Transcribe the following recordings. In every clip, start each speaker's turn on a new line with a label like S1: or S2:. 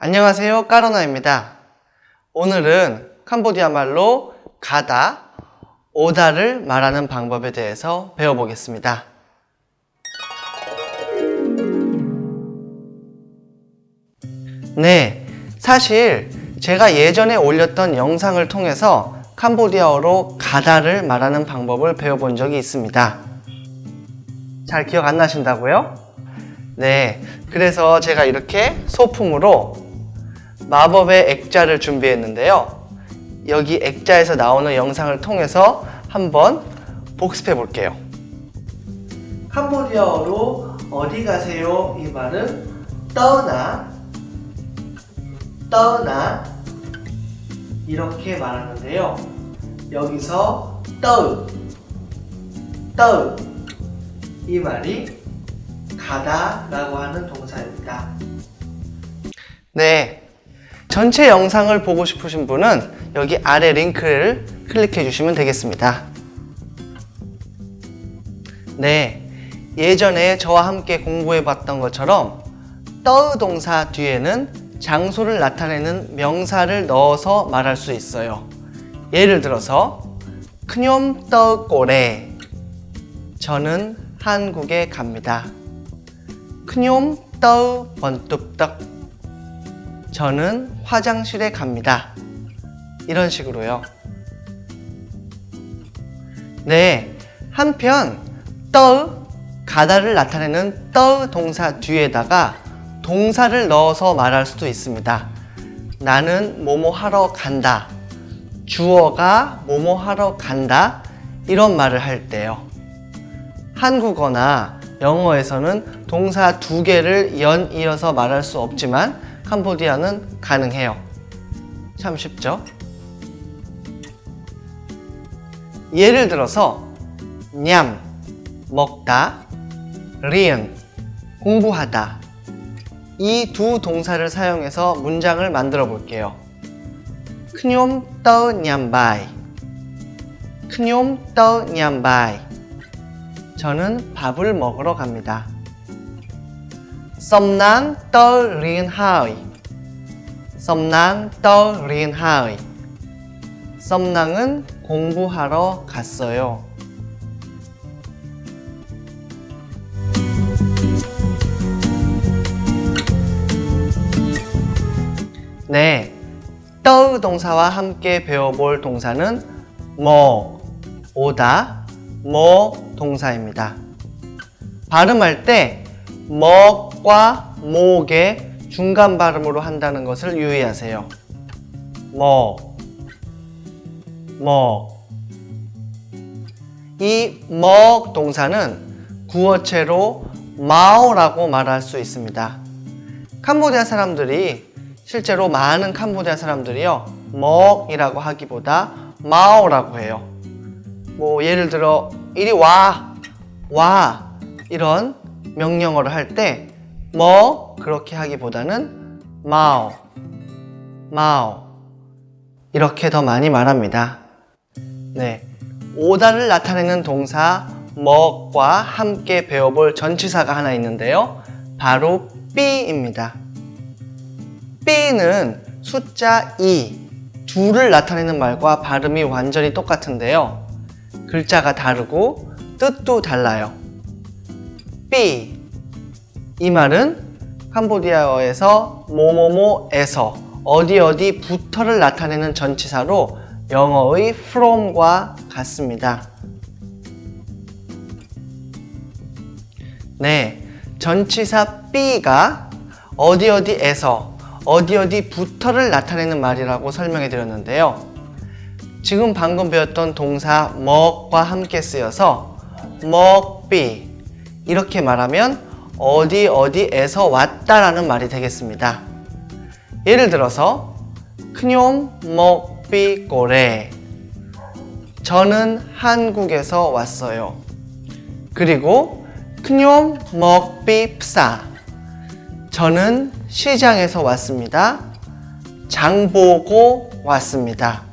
S1: 안녕하세요. 까로나입니다. 오늘은 캄보디아 말로 가다, 오다를 말하는 방법에 대해서 배워보겠습니다. 네, 사실 제가 예전에 올렸던 영상을 통해서 캄보디아어로 가다를 말하는 방법을 배워본 적이 있습니다. 잘 기억 안 나신다고요? 네, 그래서 제가 이렇게 소품으로 마법의 액자를 준비했는데요. 여기 액자에서 나오는 영상을 통해서 한번 복습해 볼게요. 캄보디아어로 어디 가세요? 이 말은 떠나, 떠나 이렇게 말하는데요. 여기서 떠, 떠이 말이 가다라고 하는 동사입니다. 네. 전체 영상을 보고 싶으신 분은 여기 아래 링크를 클릭해 주시면 되겠습니다. 네. 예전에 저와 함께 공부해 봤던 것처럼 떠 동사 뒤에는 장소를 나타내는 명사를 넣어서 말할 수 있어요. 예를 들어서 크뇽 떠 꼬레 저는 한국에 갑니다. 크뇽 떠 번뚝떡 저는 화장실에 갑니다. 이런 식으로요. 네, 한편 떠 가다를 나타내는 떠 동사 뒤에다가 동사를 넣어서 말할 수도 있습니다. 나는 뭐뭐 하러 간다. 주어가 뭐뭐 하러 간다. 이런 말을 할 때요. 한국어나 영어에서는 동사 두 개를 연 이어서 말할 수 없지만 캄보디아는 가능해요. 참 쉽죠? 예를 들어서 냠 먹다, 리은 공부하다 이 두 동사를 사용해서 문장을 만들어 볼게요. 크뇽 떠 냠바이 크뇽 떠 냠바이 저는 밥을 먹으러 갑니다. 떠 리은 하이 떠 리은 하이 썸낭은 공부하러 갔어요. 네, 떠 동사와 함께 배워볼 동사는 뭐, 오다, 뭐 동사입니다. 발음할 때 먹 과 목의 중간 발음으로 한다는 것을 유의하세요. 뭐, 뭐. 이 먹 동사는 구어체로 마오라고 말할 수 있습니다. 캄보디아 사람들이 실제로 많은 캄보디아 사람들이요 먹이라고 하기보다 마오라고 해요. 뭐 예를 들어 이리 와, 와 이런 명령어를 할 때 뭐 그렇게 하기보다는 마오, 마오 이렇게 더 많이 말합니다. 네, 오다를 나타내는 동사 먹과 함께 배워볼 전치사가 하나 있는데요. 바로 삐입니다. 삐는 숫자 2, 둘을 나타내는 말과 발음이 완전히 똑같은데요. 글자가 다르고 뜻도 달라요. 삐. 이 말은 캄보디아어에서 뭐뭐뭐에서 어디 어디 부터를 나타내는 전치사로 영어의 from과 같습니다. 네, 전치사 삐가 어디 어디에서 어디 어디부터를 나타내는 말이라고 설명해 드렸는데요. 지금 방금 배웠던 동사 먹과 함께 쓰여서 먹비 이렇게 말하면 어디 어디에서 왔다라는 말이 되겠습니다. 예를 들어서 크뇽 먹비 꼬레 저는 한국에서 왔어요. 그리고 크뇽 먹비 프사 저는 시장에서 왔습니다. 장 보고 왔습니다.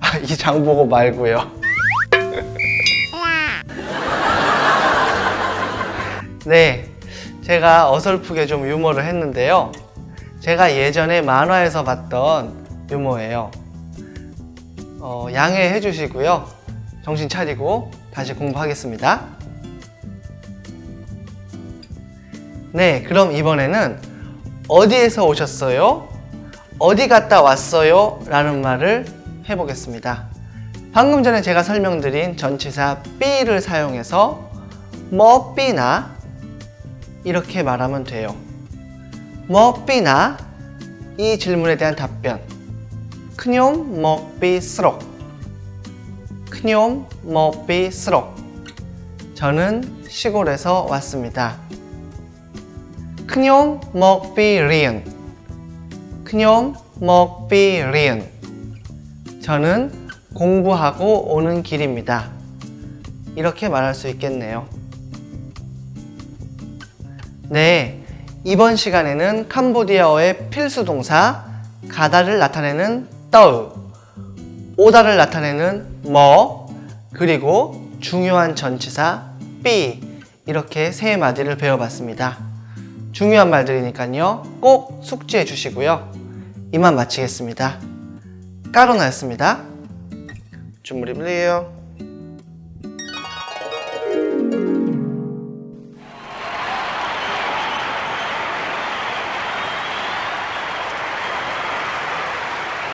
S1: 아, 이장 보고 말고요. 네, 제가 어설프게 좀 유머를 했는데요. 제가 예전에 만화에서 봤던 유머예요. 어, 양해해 주시고요. 정신 차리고 다시 공부하겠습니다. 네, 그럼 이번에는 어디에서 오셨어요? 어디 갔다 왔어요? 라는 말을 해보겠습니다. 방금 전에 제가 설명드린 전치사 삐를 사용해서 뭐 삐나 이렇게 말하면 돼요. 뭐 삐나 이 질문에 대한 답변. 크뇽 먹비 스록. 크뇽 먹비 스록. 저는 시골에서 왔습니다. 크뇽 먹비 리은. 크뇽 먹비 리은. 저는 공부하고 오는 길입니다. 이렇게 말할 수 있겠네요. 네, 이번 시간에는 캄보디아어의 필수 동사 가다를 나타내는 떠, 오다를 나타내는 뭐, 그리고 중요한 전치사 삐 이렇게 세 마디를 배워봤습니다. 중요한 말들이니까요. 꼭 숙지해 주시고요. 이만 마치겠습니다. 까로나였습니다. 주무리블리에요.